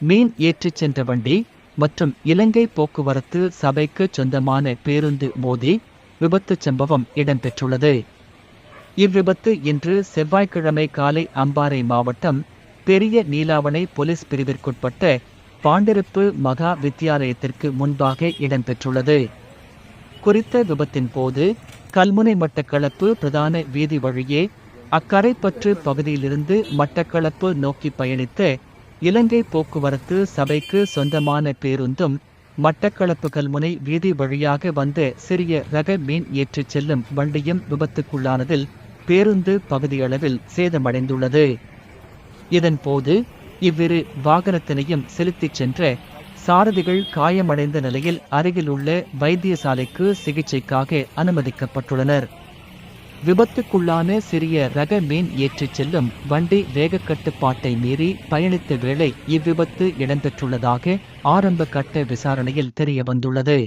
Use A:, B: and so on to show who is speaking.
A: மீன் ஏற்றிச் சென்ற வண்டி மற்றும் இலங்கை போக்குவரத்து சபைக்கு சொந்தமான பேருந்து மோதி விபத்து சம்பவம் இடம்பெற்றுள்ளது. இவ்விபத்து இன்று செவ்வாய்க்கிழமை காலை அம்பாறை மாவட்டம் பெரிய நீலாவணை போலீஸ் பிரிவிற்குட்பட்ட பாண்டிருப்பு மகா வித்தியாலயத்திற்கு முன்பாக இடம்பெற்றுள்ளது. குறித்த விபத்தின் போது கல்முனை மட்டக்களப்பு பிரதான வீதி வழியே அக்கரைப்பற்று பகுதியிலிருந்து மட்டக்களப்பு நோக்கி பயணித்த இலங்கை போக்குவரத்து சபைக்கு சொந்தமான பேருந்தும் மட்டக்களப்பு கல்முனை வீதி வழியாக வந்த சிறிய ரக மீன் ஏற்றிச் செல்லும் வண்டியும் விபத்துக்குள்ளானதில் பேருந்து பகுதியளவில் சேதமடைந்துள்ளது. இதன்போது இவ்விரு வாகனத்தினையும் செலுத்திச் சென்ற சாரதிகள் காயமடைந்த நிலையில் அருகிலுள்ள வைத்தியசாலைக்கு சிகிச்சைக்காக அனுமதிக்கப்பட்டுள்ளனர். விபத்துக்குள்ளான சிறிய ரக மீன் ஏற்றிச் செல்லும் வண்டி வேக கட்டுப்பாட்டை மீறி பயணித்த வேளை இவ்விபத்து இடம்பெற்றுள்ளதாக ஆரம்ப கட்ட விசாரணையில் தெரியவந்துள்ளது.